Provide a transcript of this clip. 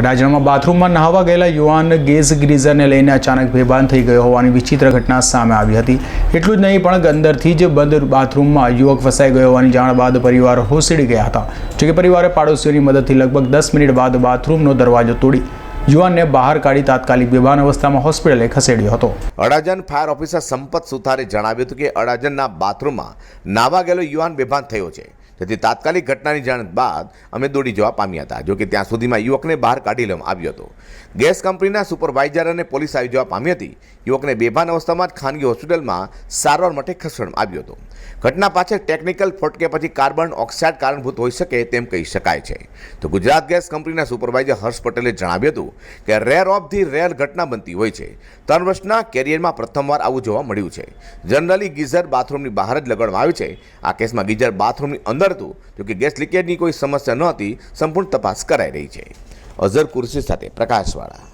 અડાજણમાં બાથરૂમમાં નહાવા ગયેલા યુવાન ગેસ ગ્રીઝરને લઈને અચાનક બેભાન થઈ ગયો હોવાની વિચિત્ર ઘટના સામે આવી હતી. એટલું જ નહીં, પણ અંદરથી જ બંધ બાથરૂમમાં યુવક ફસાઈ ગયો હોવાની જાણ બાદ પરિવાર હોસડી ગયા હતા. જોકે પરિવારે પાડોશીઓની મદદથી લગભગ દસ મિનિટ બાદ બાથરૂમનો દરવાજો તોડી યુવાનને બહાર કાઢી તાત્કાલિક બેભાન અવસ્થામાં હોસ્પિટલે ખસેડ્યો હતો. અડાજણ ફાયર ઓફિસર સંપત સુથારે જણાવ્યું હતું કે અડાજણના બાથરૂમમાં નાવા ગયેલો યુવાન બેભાન થયો છે. જેથી તાત્કાલિક ઘટનાની જાણ બાદ અમે દોડી જવા પામ્યા હતા, જોકે ત્યાં સુધીમાં યુવકને બહાર કાઢી લેવામાં આવ્યો હતો. ગેસ કંપનીના સુપરવાઇઝર અને પોલીસ આવી જવા પામી હતી. યુવકને બેભાન અવસ્થામાં જ ખાનગી હોસ્પિટલમાં સારવાર માટે ખસેડવામાં આવ્યો હતો. ઘટના પાછળ ટેકનિકલ ફોલ્ટ કે પછી કાર્બન ઓક્સાઇડ કારણભૂત હોઈ શકે તેમ કહી શકાય છે. તો ગુજરાત ગેસ કંપનીના સુપરવાઇઝર હર્ષ પટેલે જણાવ્યું હતું કે રેર ઓફ ધી રેર ઘટના બનતી હોય છે. ત્રણ વર્ષના કેરિયરમાં પ્રથમવાર આવું જોવા મળ્યું છે. જનરલી ગીઝર બાથરૂમની બહાર જ લગાડવામાં આવ્યું છે. આ કેસમાં ગીઝર બાથરૂમની અંદર હતું જોકે ગેસ લીકેજની કોઈ સમસ્યા નહોતી, સંપૂર્ણ તપાસ કરાઈ રહી છે. અઝર કુર્સી સાથે પ્રકાશવાળા.